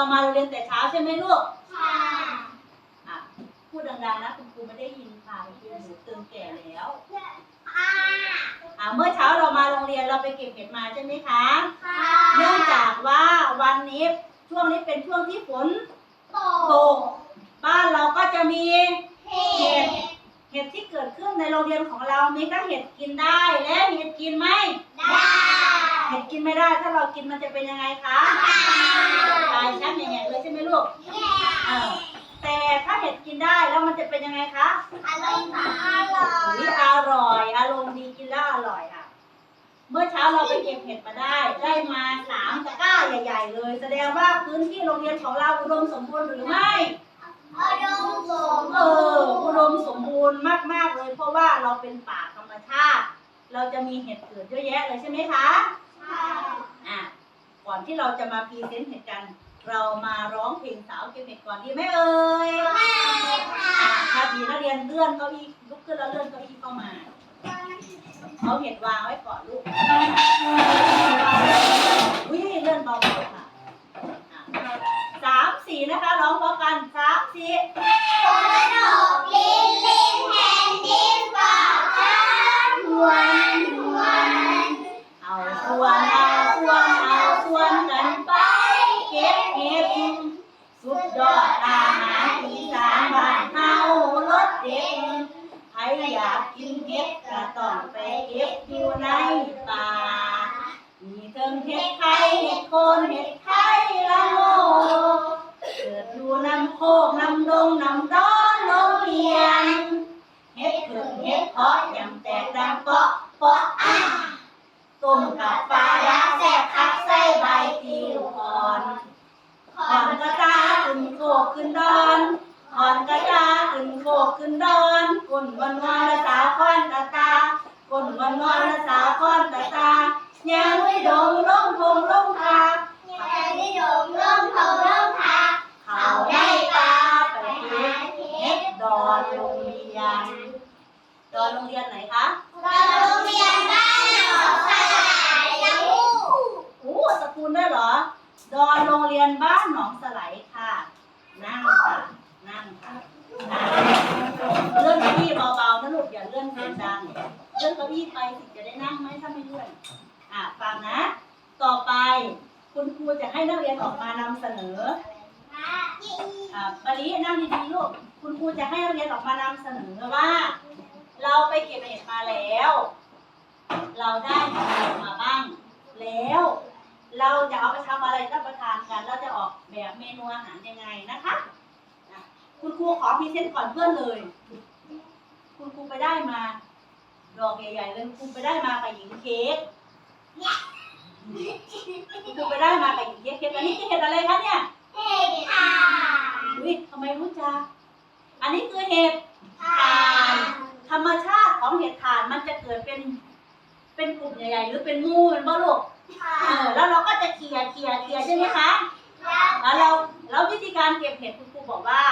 เรามาโรงเรียนแต่เช้าใช่ไหมลูก ค่ะอะ พูดดังๆนะคุณครูไม่ได้ยินค่ะคุณครูหูตึงแก่แล้วค่ะอะเมื่อเช้าเรามาโรงเรียนเราไปเก็บเห็ดมาใช่ไหมคะ ค่ะ เนื่องจากว่าวันนี้ช่วงนี้เป็นช่วงที่ฝนโตตกบ้านเราก็จะมีเห็ด เห็ดที่เกิดขึ้นในโรงเรียนของเรามีทั้งเห็ดกินได้และเห็ดกินไม่ได้ เห็ดกินไม่ได้ ถ้าเรากินมันจะเป็นยังไงคะตายชักแง่ๆเลยใช่ไหมลูกเออแต่ถ้าเห็ดกินได้แล้วมันจะเป็นยังไงคะอร่อยค่ะอร่ออุ๊ยยอร่อย อารมณ์ดีกินแล้วอร่อยอะ เมื่อเช้าเราไปเก็บเห็ดมาได้ ได้มาสามตะกร้าใหญ่ๆเลย แสดงว่าพื้นที่โรงเรียนของเราอุดมสมบูรณ์หรือไม่อร่อยสมเอออุดมสมบูรณ์มากๆเลย เพราะว่าเราเป็นป่าธรรมชาติ เราจะมีเห็ดเกิดเยอะแยะเลยใช่ไหมคะ ค่ะอะก่อนที่เราจะมาพรีเซนต์เห็ดกันเรามาร้องเพลงสาวเก็บเห็ดก่อนดีไหมเอ่ยไม่ค่ะอะถ้าดีนักเรียนเลื่อนเก้าอี้ลุกขึ้นแล้วเลื่อนเก้าอี้เข้ามาเอาเห็ดวางไว้ก่อนลูกอุ้ยเลื่อนเบาๆค่ะอะสามสี่นะคะร้องพร้อมกันสามสี่ ฝนตกลินลินแผ่นดินฝ่าฟ้าหวนหวน เอาส่วนเอาส่วนเอาส่วนกันไปเก็บเห็ดสุดยอดอาหารอีสานบ้านเฮารสเด็ดใครอยากกินเห็ดก็ต้องไปเก็บอยู่ในป่า มีเทิงเห็ดไข่เห็ดโคนเห็ดไข่ละโงเกิดอยู่น้ำโค กน้ำดงน้ำร้อนโรงเรียนเห็ดเผิงเห็ดเพาะยำแตกดังเปาะเปาะอ้าต้มกับปลาร้าแซ่บคักใส่ใบติวอ่อนขอนกระตาขึ้นโคกขึ้นดอนขอนกระตาขึ้นโคกขึ้นดอนกุนวันวานละสาวค้อนกระตากุนวันวานละสาวค้อนกระตายังลงทงลงคา แค่ได้ดมร่มเขาร่มพัก เขาได้ปลาไปเก็บเห็ดดอนโรงเรียน ดอนโรงเรียนไหนคะเราโรงเรียนบ้านหนองสายยังโอ้สกุลได้วยเหรอ ดอนโรงเรียนบ้านหนองสไลค่ะ นั่งค่ะ นั่งค่ะนั่งเลื่อนเก้าอี้เบาๆนะลูกอย่าเลื่อนเสียงดังเลื่อนเก้าอี้ไปสิจะได้นั่งไหมถ้าไม่เลื่อน อะฟังนะ ต่อไปคุณครูจะให้นักเรียนออกมานำเสนอ อ่าปรินั่งดีๆลูก คุณครูจะให้นักเรียนออกมานำเสนอว่า เราไปเก็บเห็ดมาแล้ว เราได้อะไรมาบ้างแล้ว เราจะเอาไปทำอะไรรับประทานกัน เราจะออกแบบเมนูอาหารยังไงนะคะอะคุณครูขอพรีเซนต์ก่อนเพื่อนเลย คุณครูไปได้มา ดอกใหญ่ๆเลยคุณครูไปได้มากับหญิงเค้กคุณครูไปได้มากับหญิงเค้กเค้กอันนี้คือเห็ดอะไรคะเนี่ยเห็ดค่ะอุ้ยทำไมรู้จัก อันนี้คือเห็ดค่ะ ธรรมชาติของเห็ดถ่านมันจะเกิดเป็นเป็นกลุ่มใหญ่ๆหรือเป็นงูเป็นบ้าลูกค่ะเออแล้วเราก็จะเคลียร์เคลียร์เคลียร์ใช่ไหมคะแล้วเราแล้ววิธีการเก็บเห็ดคุณครูบอกว่า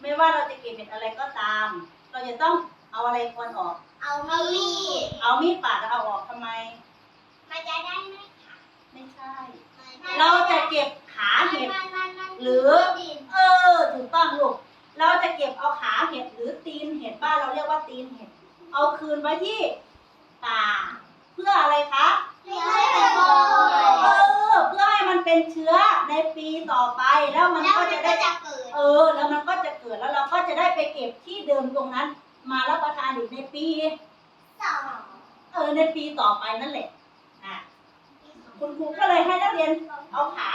ไม่ว่าเราจะเก็บเห็ดอะไรก็ตาม เราจะต้องเอาอะไรควนออก เอามีดเอามีดปาดแล้วเอาออกทำไม มันจะได้ไหมไม่ใช่ เราจะเก็บขาเห็ด หรือ เออ ถูกต้องลูก เราจะเก็บเอาขาเห็ดหรือตีนเห็ดบ้านเราเรียกว่าตีนเห็ด เอาคืนไว้ที่ป่าเพื่ออะไรคะเลี้ยงให้เป็นโบเออเพื่อให้มันเป็นเชื้อในปีต่อไปแล้วมันแล้วก็มันจะก็ได้ จะเกิดเออ แล้วมันก็จะเกิดแล้วเราก็จะได้ไปเก็บที่เดิมตรงนั้น มารับประทานอีกในปี สองเออในปีต่อไปนั่นแหละอะคุณครูก็เลยให้นักเรียนเอาขา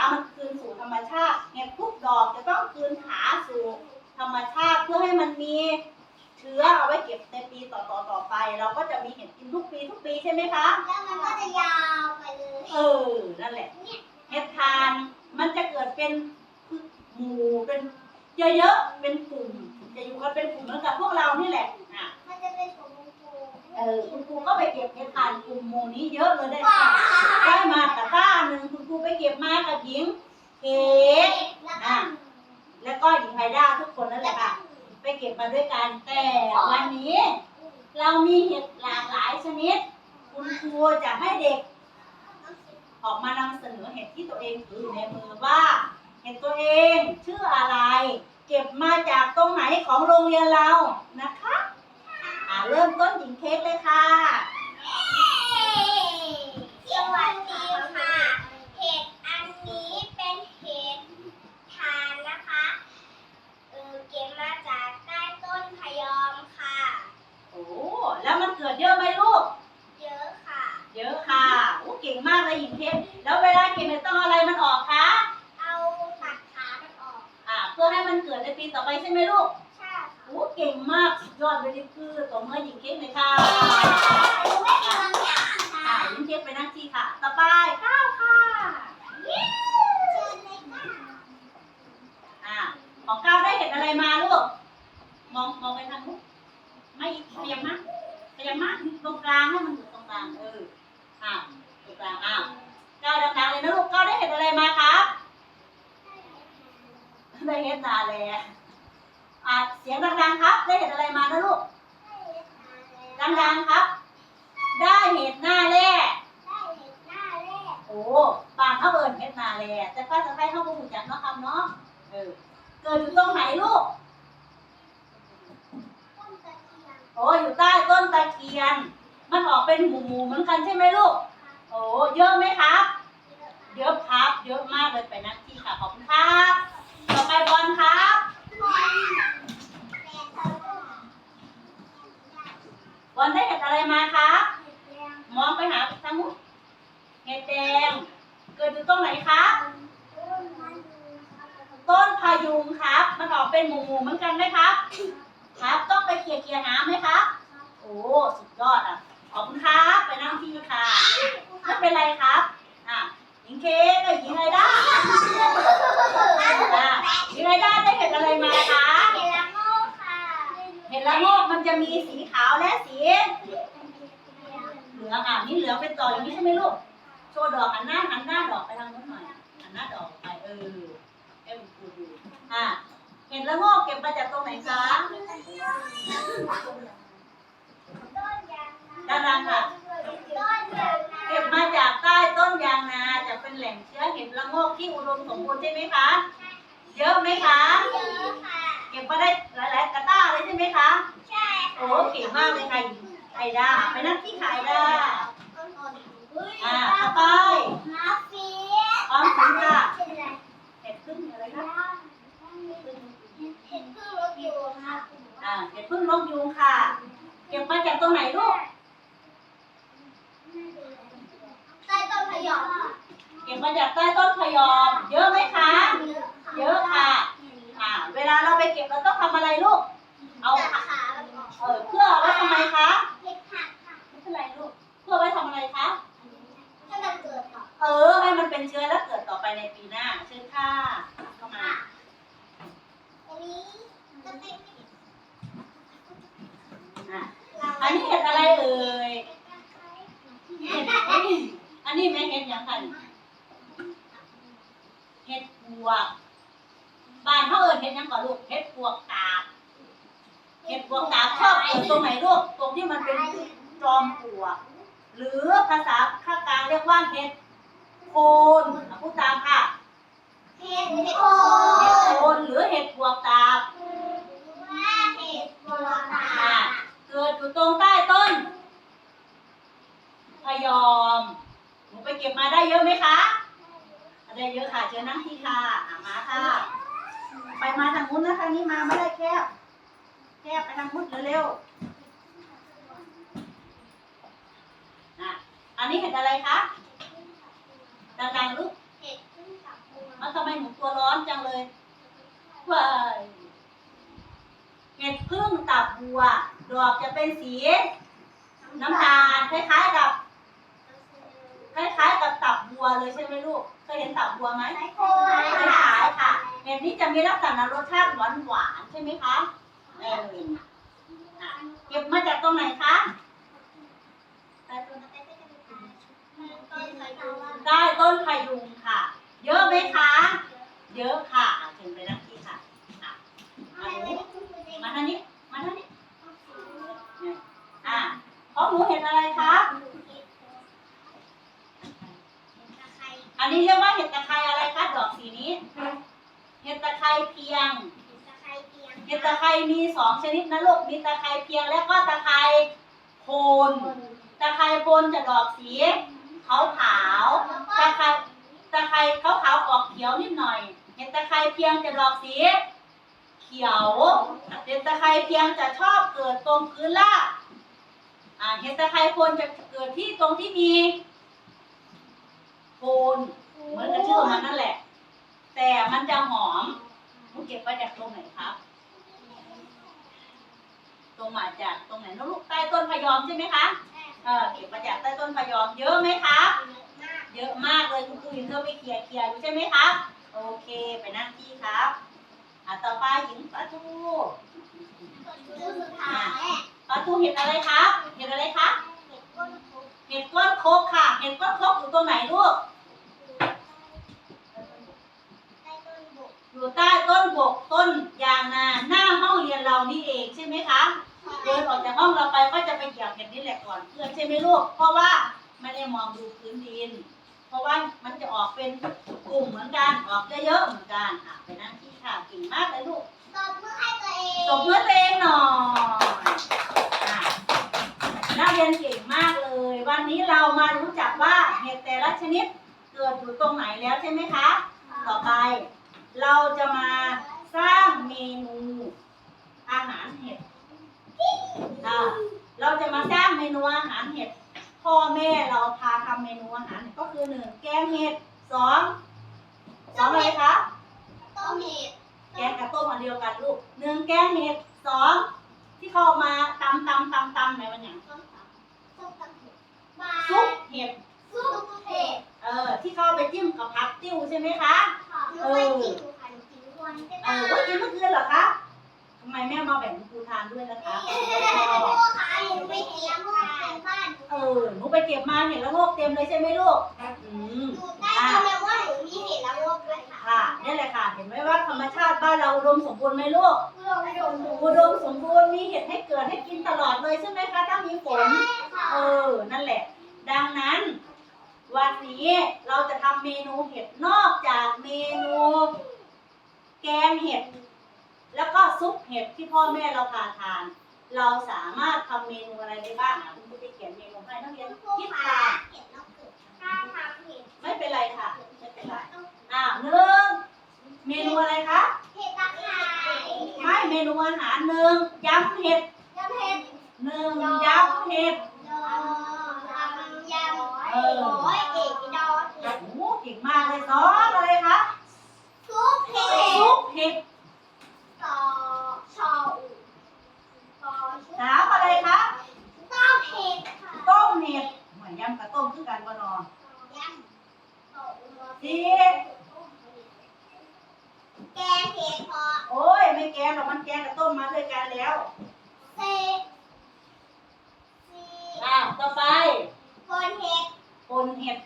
วันนี้ เรามีเห็ดหลากหลายชนิด คุณครูจะให้เด็ก ออกมานำเสนอเห็ดที่ตัวเองถืออยู่ในมือว่าเเห็ดตัวเองชื่ออะไร เก็บมาจากตรงไหนของโรงเรียนเรานะคะอ่าเริ่มต้นหญิงเค้กเลยค่ะสวัสดีค่ะ เห็ดอันนี้เป็นเห็ดทานนะคะ เออเก็บมาจากใต้ต้นพะยอมค่ะ โอ้ แล้วมันเกิดเยอะไหมลูก เยอะค่ะ เยอะค่ะโอ้เก่งมากเลยหญิงเค้กแล้วเวลาเก็บเนี่ยต้องเอาอะไรมันออกคะเอาตัดขามันออกอ่าเพื่อให้มันเกิดในปีต่อไปใช่ไหมลูกใช่ค่ะโอ้เก่งมากสุดยอดเลยนี่คือตบมือหญิงเค้กเลยค่ะหนูไม่มีบางอย่างอ่าค่ะหญิงเค้กไปนั่งที่ค่ะ ต่อไปก้าวค่ะเชิญเลยค่ะอ่าของก้าวได้เห็นอะไรมาลูก มองมองไปทางนู้นไม่ขยับมาก ขยับมากตรงกลางให้มันอยู่ตรงกลางเอออ่าตรงกลางอ้าวก้าวดังๆเลยนะลูกก้าวได้เห็นอะไรมาครับได้เห็นนาแลอะเสียงดังๆครับ ได้เห็นอะไรมานะลูกดังๆครับ ได้เห็นหน้าแร่ ได้เห็ดหน้าแรก โอ้บางเขาเอิญเห็นนาแลแต่ภาษาไทยเขาบ่รู้จักเนาะครับเนาะ เออ เกิดอยู่ตรงไหนลูก ต้นตะเคียน โอ้อยู่ใต้ต้นตะเคียน มันออก เป็นหมู่ๆเหมือนกันใช่ไหมลูก โอ้เยอะไหมครับ เยอะครับ เยอะมากเลยไปนั่งที่ค่ะขอบคุณครับ ต่อไปบอลครับบอลได้เห็นอะไรมาครับ มองไปหาทางนู้นเห็ดแดง เกิดอยู่ตรงไหนครับต้นพายุงครับ มันออกเป็นหมู่ๆเหมือนกันไหมครับ ครับ ต้องไปเขี่ยเขี่ยหาไหมครับ โอ้ สุดยอดอะ คุณครับ ไปนั่งที่ค่ะไม่เป็นไรครับอะหญิงเค้กกับหญิงไอด้าอะหญิงไอด้าได้เห็นอะไรมาคะเห็นละโงกมันจะมีสีขาวและสีเหลืองอะนี่เหลืองเป็นต่ออย่างนี้ใช่ไหมลูกโชว์ดอกหันหน้าหันหน้าดอกไปทางนู้นหน่อยหันหน้าดอกไปเออเอ็มกูดูอะเห็นละโงกเก็บมาจากตรงไหนคะ เก็บมาจากใต้ต้นยางนาจะเป็นแหล่งเชื้อเห็ดละโงกที่อุดมสมบูรณ์ใช่ไหมคะ เยอะไหม คะ เก็บมาได้หลายๆกระต้าเลยใช่ไหมคะโอ้เก่งมากเลยค่ะไอด้าไปนั่งที่ขายด้าอ่าต่อไปออมสินค่ะเห็ดพึ่งอะไรคะอ่าเห็ดพึ่งนกยูงค่ะ เก็บมาจากตรงไหนลูกใต้ต้นพะยอมเก็บมาจากใต้ต้นพะยอมเยอะไหมคะเยอะ ค่ะอ่าเวลาเราไปเก็บเราต้องทำอะไรลูก เอาตัดค่ะขามันออกเออเพื่อไว้ทำไมคะเห็ดหักค่ะไม่เป็นไรลูก เพื่อไว้ทำอะไรคะ ให้มันเกิดต่อเออ ให้มันเป็นเชื้อและเกิดต่อไปในปีหน้า เชิญค่ะเข้ามาค่ะอันนี้ก็เป็นอะ อันนี้เห็ดอะไรเอ่ย เห็ดเอ้ยอันนี้แม่เห็ดหยังกันเห็ดปวก บ้านเขาเอิญเห็ดหยังก่อนลูกเห็ดปวกตาบเห็ดปวกตาบชอบเกิดตรงไหนลูกตรงที่มันเป็นจอมปลวก หรือภาษาภาคกลางเรียกว่าเห็ดโคนอะพูดตามค่ะ เห็ดโคเห็ดนโคนหรือเห็ดปวกตาบ ว่าเห็ดบัวตาอะเกิดอยู่ตรงใต้ต้นพยอม หนูไปเก็บมาได้เยอะไหมคะ ได้เยอะค่ะเชิญนั่งที่ค่ะอะมาค่ะ ไปมาทางนู้นนะทางนี้มาไม่ได้แคบแคบไปทางนู้นเร็วๆอะอันนี้เห็ดอะไรคะดังๆลูกเห็ดขึ้นกับบัวแล้วทำไมหนูตัวร้อนจังเลยว้ายเห็ดพึ่งตับบัว ดอกจะเป็นสี น้ำตาลคล้ายๆกับคล้ายๆกับตับบัวเลยใช่ไหมลูก เคยเห็นตับบัวไหมไม้โคคล้ายๆค่ะ เห็ดนี้จะมีลักษณะรสชาติหวานหวานๆใช่ไหมคะเออเก็บมาจากตรงไหนคะได้ต้นไม้ต้นพายุงค่ะ เยอะไหมคะ เยอะค่ะอะเชิญไปนั่งที่ค่ะอะมาหนูมาทางนี้ มาทางนี้เนี่ยอะของหนูเห็นอะไรคะ อันนี้เรียกว่าเห็ดตะไคร้อะไรคะ ดอกสีนี้ เห็ดตะไคร้เพียงตะไคร้เพียง เห็ดตะไคร้มีสองชนิดนะลูก มีตะไคร้เพียงและก็ตะไคร้โคน ตะไคร้โคนจะดอกสีขาวขาวๆตะไคร้ตะไคร้ขาวขาวๆออกเขียวนิดหน่อย เห็ดตะไคร้เพียงจะดอกสีเขียว เห็ดตะไคร้เพียงจะชอบเกิดตรงพื้นราบอ่าเห็ดตะไคร้โคนจะเกิดที่ตรงที่มีโคนเหมือนกับชื่อมันนั่นแหละ แต่มันจะหอมมัน เก็บมาจากตรงไหนครับ ตรงมาจากตรงไหนนะลูกใต้ต้นพะยอมใช่ไหมคะเออเก็บมาจากใต้ต้นพะยอมเยอะไหมคะเยอะมากเลยคุณครูเห็นเธอไปเคลียร์เคลียร์อยู่ใช่ไหมคะโอเคไปนั่งที่ครับอะต่อไปหญิงปลาทูชื่อสุดท้ายปลาทูเห็ดอะไรครับเห็ดอะไรคะเห็ดก้นทุบเห็ดก้อนโคกค่ะ เห็ดก้อนโคกอยู่ตรงไหนลูกใต้ต้นบุกอยู่ใต้ ห้องเราไปก็จะไปเหยียบเห็ดนี่แหละก่อนเพื่อนใช่ไหมลูก เพราะว่าไม่ได้มองดูพื้นดิน เพราะว่ามันจะออกเป็นกลุ่มเหมือนกันออกเยอะๆเหมือนกันอะไปนั่งที่ค่ะเก่งมากเลยลูกตบมือให้ตัวเองตบมือตัวเองหน่อยอะนักเรียนเก่งมากเลย วันนี้เรามารู้จักว่าเห็ดแต่ละชนิดเกิดอยู่ตรงไหนแล้วใช่ไหมคะ ต่อไป เราจะมาสร้างเมนูอาหาร เห็ดอะเราจะมาสร้างเมนูอาหารเห็ด พ่อแม่เราพาทำเมนูอาหารก็คือหนึ่งแกงเห็ดสองสองอะไรคะต้มเห็ดแกงกับต้มอันเดียวกันลูกหนึ่งแกงเห็ดสองที่เข้ามาตำตำตำตำไหนมันอย่างต้มตำต้มตำเห็ดมาซุปเห็ดซุปเห็ดเออที่เข้าไปจิ้มกับผักติ้วใช่ไหมคะค่ะหนูไปกินหนูค่ะหนูกินทุกวันก็เอได้อว่ากินเมื่อคืนเหรอคะทำไมแม่มาแบ่งคุณครูทานด้วยนะคะครูคะหนูไปเตรียมค่ะบ้านเออหนูไปเก็บมาเห็นแล้วโงกเต็มเลยใช่ไหมลูกอืมหนูได้ยินมาว่าหนูมีเห็ดละโงกด้วยค่ะค่ะนี่แหละค่ะ เห็นไหมว่าธรรมชาติบ้านเราอุดมสมบูรณ์ไหมลูกครูลองดูหนูอุดมสมบูรณ์มีเห็ดให้เกิดให้กินตลอดเลยใช่ไหมคะถ้ามีฝนค่ะเออ นั่นแหละ ดังนั้น วันนี้เราจะทำเมนูเห็ดนอกจากเมนู แกงเห็ด แล้วก็ซุปเห็ดที่พ่อแม่เราพาทาน เราสามารถทำเมนูอะไรได้บ้างอะคุณครูจะเขียนเมนูให้นักเรียนครูคิดค่ะตามเห็ดละโงกถ้าทำเห็ดไม่เป็นไรค่ะไม่เป็นไรอ่าหนึ่งเมนูอะไรคะเห็ดตะไคร้ไม่เมนูอาหารหนึ่งยำเห็ด ยำเห็ดหนึ่งยำเห็ด ดองยำยำ เออ โอ้ยเอกดอง โอ้โหเก่งมากเลยสองอะไรคะ ซุปเห็ด ซุปเห็ด ต่อชออูต่อชุบ สามอะไรคะ ต้มเห็ดค่ะ ต้มเห็ดเหมือนยำกับต้มคือกันบ่นอน ยำต่ออุโมงค์ สี่ แกงเห็ดพอ โอ้ยไม่แกงหรอก มันแกงกับต้มมาด้วยกันแล้วเซซีอ่าต่อไปคนเห็ดปนเห็ด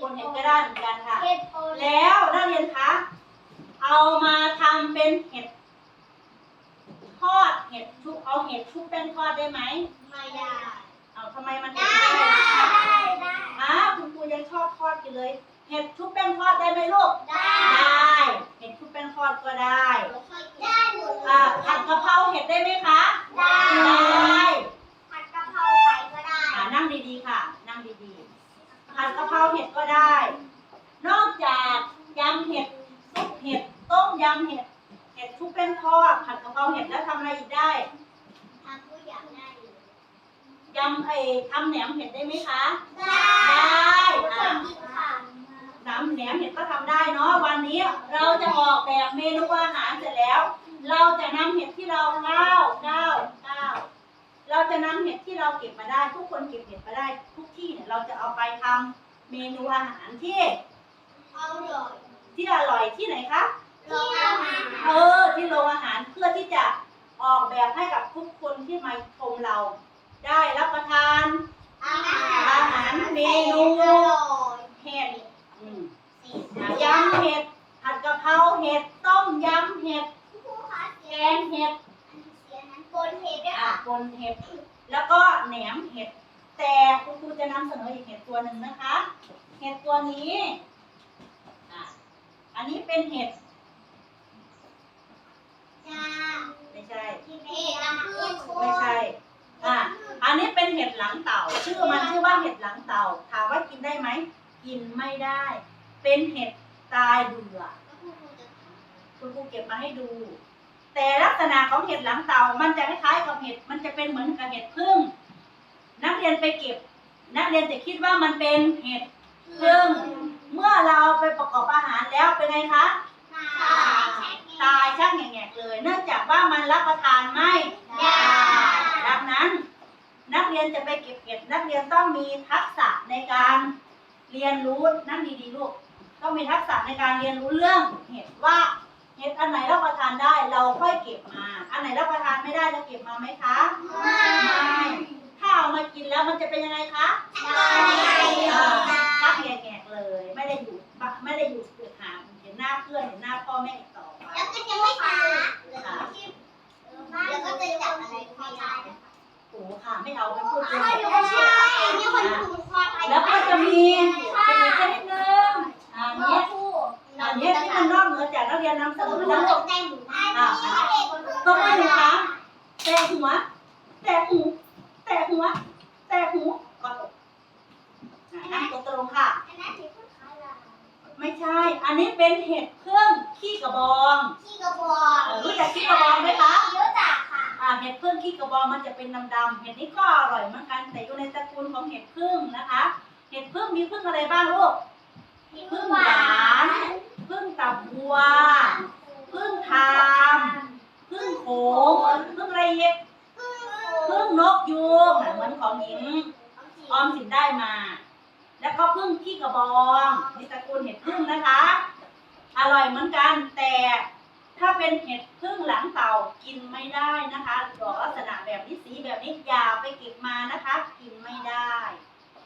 ปนเห็ดก็ได้เหมือนกันค่ะ เห็ดโอเล็กแล้วนักเรียนคะเอามาทำเป็นเห็ดทอดเห็ดชุบเอาเห็ดชุบแป้งทอดได้ไหมไม่ได้ เอาทำไมมันได้ไม่ได้ได้ได้ได้อ่าคุณครูยังชอบทอดอยู่เลย เห็ดชุบแป้งทอดได้ไหมลูก ได้ได้เห็ดชุบแป้งทอดก็ได้ได้หนูอ่าผัดกะเพราเห็ดได้ไหมคะ ได้ ได้ผัดกะเพราไก่ก็ได้อ่านั่งดีๆค่ะ นั่งดีๆ ผัดกะเพราเห็ดก็ได้ นอกจากยำเห็ดซุปเห็ดต้มยำเห็ด เห็ดชุบแป้งทอดผัดกะเพราเห็ดแล้วทำอะไรอีกได้ทำทุกอย่างได้เลยยำไอ้ทำแหนมเห็ดได้ไหมคะ ได้ ได้สวัสดีค่ะ น้ำแหนมเห็ดก็ทำได้เนาะวันนี้เราจะออกแบบเมนูอาหารเสร็จแล้ว เราจะนำเห็ดที่เราก้าวก้าวก้าวเราจะนำเห็ดที่เราเก็บมาได้ ทุกคนเก็บเห็ดมาได้ ทุกที่เนี่ยเราจะเอาไปทำเมนูอาหารที่เอาเลยที่อร่อยที่ไหนคะลงอาหารเออที่โรงอาหารเพื่อที่จะออกแบบให้กับทุกคนที่มาชมเรา ได้รับประทานอาหารอาหารเมนูอร่อยเห็ดอืมสีอะยำ เห็ด ผัดกะเพราเห็ด ต้มยำเห็ดผู้ค้าเสีแกยงเห็ดเสียนั้นโกนเห็ดด้วยอะค่ะปนเห็ด แล้วก็แหนมเห็ด แต่คุณครูจะนำเสนออีกเห็ดตัวหนึ่งนะคะ เห็ดตัวนี้อะอันนี้เป็นเห็ด จ้าไม่ใช่เห็ดน้ำผึ้งไม่ใช่ อะ อันนี้เป็นเห็ดหลังเต่า ชื่อมันชื่อว่าเห็ดหลังเต่า ถามว่ากินได้ไหม กินไม่ได้ เป็นเห็ด ตายเบื่อ คุณครูเก็บมาให้ดู แต่ลักษณะของเห็ดหลังเต่ามันจะคล้ายๆกับเห็ด มันจะเป็นเหมือนกับเห็ดพึ่ง นักเรียนไปเก็บ นักเรียนจะคิดว่ามันเป็นเห็ดพึ่ง เมื่อเราไปประกอบอาหารแล้วเป็นไงคะ ตายช่างแง่ๆเลย เนื่องจากว่ามันรับประทานไม่ได้ดังนั้น นักเรียนจะไปเก็บเห็ด นักเรียนต้องมีทักษะในการเรียนรู้นั่งดีๆลูก ต้องมีทักษะในการเรียนรู้เรื่องเห็ดว่าเห็ดอันไหนรับประทานได้เราค่อยเก็บมา อันไหนรับประทานไม่ได้เราเก็บมาไหมคะไม่ถ้าเอามากินแล้วมันจะเป็นยังไงคะชักแงกๆเลย ไม่ได้อยู่บะไม่ได้อยู่เปลือกหางเห็นหน้าเพื่อนเห็นหน้าพ่อแม่อีกต่อไปแล้วก็จะไม่ช้าแล้วก็จะจับอะไรไม่ได้โอ้ค่ะไม่เอาไปพูดเยใช่อะใช่มีคนถูกคอตายแล้วก็จะมีเป็นอีกชนิดห นึงอันนี้อันนี้ที่มันนอกเหนือจากนักเรียนนำเสนอหแล้วตกใจหมูอ่าต้องให้หนูคะแตะหัว แตะหู แตะหัว แตะหูก็ตกอะนั่งตัวตรงค่ะอันนั้นถือพูดขาลาไม่ใช่ อันนี้เป็นเห็ดเครื่องขี้กระบองขี้กระบอกเออรู้จักขี้กระบองไหมคะรู้จักค่ะอ่าเห็ดพึ่งขี้กระบองมันจะเป็นดำๆเห็ดนี้ก็อร่อยเหมือนกัน แต่อยู่ในตระกูลของเห็ดพึ่งนะคะ เห็ดพึ่งมีพึ่งอะไรบ้างลูก พึ่งหวานพึ่งตับบัวพึ่งทามพึ่งโขงพึ่งอะไรเย็บพึ่งนกยูงเหมือนของหญิงออมสินได้มา แล้วก็พึ่งขี้กระบองนี่ตระกูลเห็ดพึ่งนะคะ อร่อยเหมือนกันแต่ถ้าเป็นเห็ดพึ่งหลังเต่ากินไม่ได้นะคะดอกลักษณะแบบนี้สีแบบนี้อย่าไปเก็บมานะคะ กินไม่ได้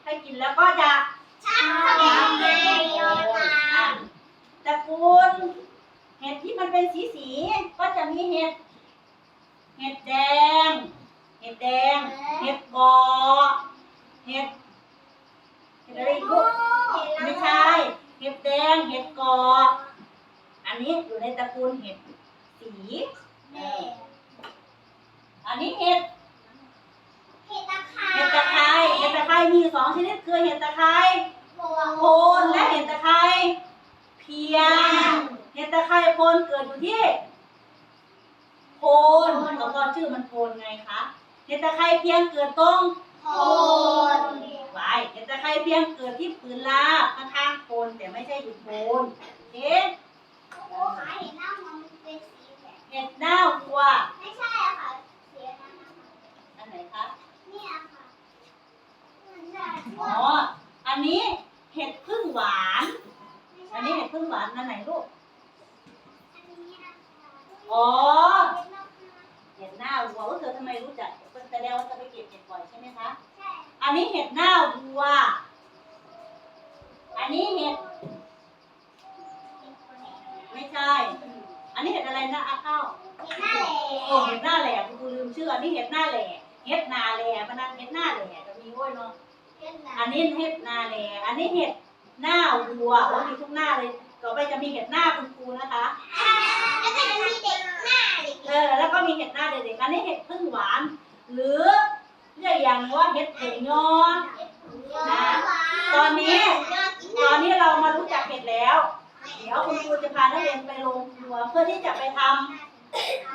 ถ้ากินแล้วก็จะชักแสดงไงโยนา อะตระกูลเห็ดที่มันเป็นสีสีๆก็จะมีเห็ด เห็ดแดง เห็ดแดง เห็ดกอเห็ด เห็ดอะไรอีกลูก ไม่ใช่ เห็ดแดง เห็ดกอ อันนี้อยู่ในตระกูลเห็ดสีเอออันนี้เห็ด เห็ดตะไคร้ เห็ดตะไคร้เห็ดตะไคร้มีสองชนิดคือเห็ดตะไคร้โคนและเห็ดตะไคร้เพียง เห็ดตะไคร้โคนเกิดอยู่ที่โคน ก็เพราะชื่อมันโคนไงคะเห็ดตะไคร้เพียงเกิดตรงโคนไว้เห็ดตะไคร้เพียงเกิดที่ผืนราบข้างๆโคนแต่ไม่ใช่อยู่โคนเอ๊ะโอ้ขาเห็นหน้ามันเป็นสีแบบเห็ดหน้าวัวไม่ใช่อะค่ะสีนั้นนะคะอันไหนคะเนี่ยค่ะมันจะอ๋ออันนี้เห็ดพึ่งหวานไม่อัใช่นนี้เห็ดพึ่งหวานอันไหนลูก อันนี้นะคะอ๋อ เห็ดหน้าวัวว่าเธอทำไมรู้จักแสดงว่าจะไปเก็บเห็ดบ่อยใช่ไหมคะ ใช่ อันนี้เห็ดหน้าวัว อันนี้เห็ด ไม่ใช่ อันนี้เห็ดอะไรนะอาข้าวเห็นหน้าแหล่โอ้เห็ดหน้าแหล่คุณครูลืมชื่อ อันนี้เห็ดหน้าแหล่เห็ดนาแหล่มันนั่นเห็ดหน้าแหล่จะมีโอ้ยเนาะ อันนี้เห็ดนาแหล่อันนี้เห็ดหน้าวัวโอ้มีทุกหน้าเลย ต่อไปจะมีเห็ดหน้าคุณครูนะคะ แล้วก็จะมีเด็ก เออแล้วก็มีเห็ดหน้าเด็กๆอันนี้เห็ดพึ่งหวาน หรือเรียกอย่างว่าเห็ดเผงยอตอนนี้ตอนนี้เรามารู้จักเห็ดแล้ว เดี๋ยวคุณครูจะพานักเรียนไปโรงครัวเพื่อที่จะไปทำ